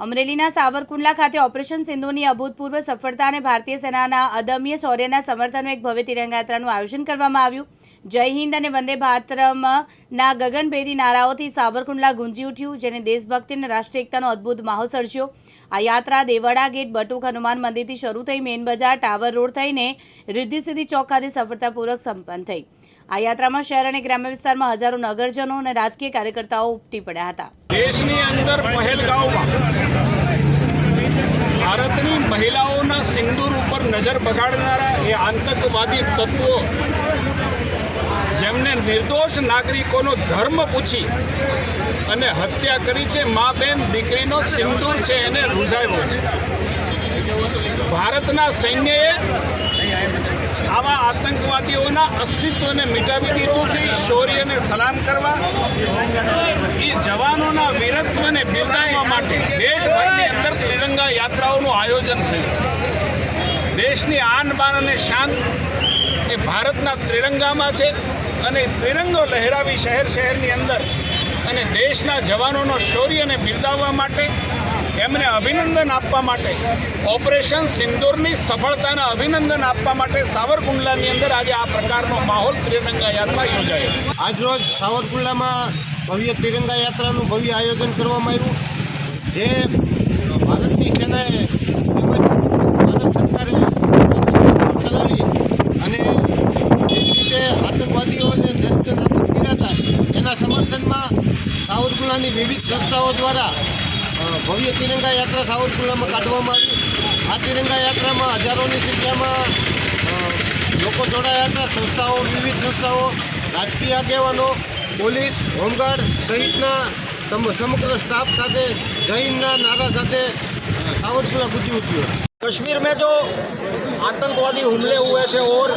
અમરેલીના સાવરકુંડલા ખાતે ઓપરેશન સિંધુની અભૂતપૂર્વ સફળતા અને ભારતીય સેનાના અદમ્ય શૌર્યના સમર્થનનું એક ભવ્ય તિરંગાયાત્રાનું આયોજન કરવામાં આવ્યું. જય હિન્દ અને વંદે ભારતમના ગગનભેદી નારાઓથી સાવરકુંડલા ગુંજી ઉઠ્યું, જેને દેશભક્તિ અને રાષ્ટ્રીય એકતાનો અદ્ભુત માહોલ સર્જ્યો. આ યાત્રા દેવડા ગેટ, બટુક, હનુમાન મંદિરથી શરૂ થઈ મેન બજાર, ટાવર રોડ થઈને રિદ્ધિ સિદ્ધિ ચોક ખાતે સફળતાપૂર્વક સંપન્ન થઈ. આ યાત્રામાં શહેર અને ગ્રામ્ય વિસ્તારમાં હજારો નગરજનો અને રાજકીય કાર્યકર્તાઓ ઉપટી પડ્યા હતા. દેશની અંદર ભારતની મહિલાઓના સિંદૂર ઉપર નજર બગાડનારા એ આતંકવાદી તત્વો નિર્દોષ નાગરિકોનો ધર્મ પૂછી અને હત્યા કરી છે મા બેન દીકરીનો સિંદૂર છે, એને રૂઝાવ્યો છે. ભારતના સૈન્યએ આવા આતંકવાદીઓના અસ્તિત્વને મિટાવી દીધું છે. શૌર્યને સલામ કરવા એ જવાનોના વીરત્વને બિરદાવવા માટે દેશભરની અંદર ત્રિરંગા યાત્રાઓનું આયોજન થયું. દેશની આન બાન અને શાન એ ભારતના ત્રિરંગામાં છે. અને ત્રિરંગો લહેરાવી શહેર શહેરની અંદર અને દેશના જવાનોનો શૌર્યને બિરદાવવા માટે, એમને અભિનંદન આપવા માટે, ઓપરેશન સિંદૂરની સફળતાના અભિનંદન આપવા માટે સાવરકુંડલાની અંદર આજે આ પ્રકારનો માહોલ ત્રિરંગા યાત્રા યોજાયો આજરોજ સાવરકુંડલામાં ભવ્ય તિરંગા યાત્રાનું ભવ્ય આયોજન કરવામાં આવ્યું. જે ભારતની સેનાએ તેમજ ભારત સરકારે ચલાવી અને જે રીતે આતંકવાદીઓને નષ્ટ નાબૂદ કર્યા હતા એના સમર્થનમાં સાવરકુંડલાની વિવિધ સંસ્થાઓ દ્વારા ભવ્ય તિરંગા યાત્રા સાવરકુંડલામાં કાઢવામાં આવી. આ તિરંગા યાત્રામાં હજારોની સંખ્યામાં લોકો જોડાયા હતા. સંસ્થાઓ, વિવિધ સંસ્થાઓ, રાજકીય આગેવાનો, પોલીસ, હોમગાર્ડ સહિતના સમગ્ર સ્ટાફ સાથે જૈનના નારા સાથે સાવરકુંડલા ગુજી ઉઠ્યો. કશ્મીર મેં જો आतंकवादी हमले हुए थे और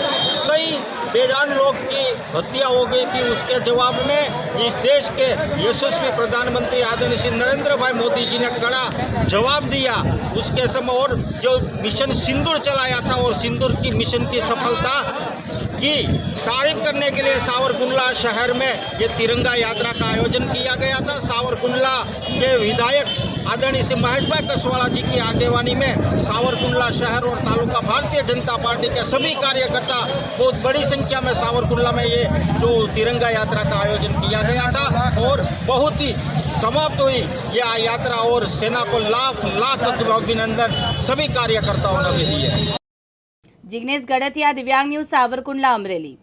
कई बेजान लोग की हत्या हो गई थी। उसके जवाब में इस देश के यशस्वी प्रधानमंत्री आदरणीय श्री नरेंद्र भाई मोदी जी ने कड़ा जवाब दिया। उसके समय और जो मिशन सिंदूर चलाया था और सिंदूर की मिशन की सफलता की तारीफ़ करने के लिए सावरकुंडला शहर में ये तिरंगा यात्रा का आयोजन किया गया था। सावरकुंडला के विधायक आदरणीय श्री महेश भाई कसवाड़ा जी की आगेवानी में सावरकुंडला शहर और तालुका भारतीय जनता पार्टी के सभी कार्यकर्ता बहुत बड़ी संख्या में सावरकुंडला में ये जो तिरंगा यात्रा का आयोजन किया गया था और बहुत ही समाप्त हुई यह यात्रा और सेना को लाख लाख अभिनंदन सभी कार्यकर्ताओं ने भी दिए। जिग्नेश गढ़तिया दिव्यांग न्यूज़, सावरकुंडला, अमरेली।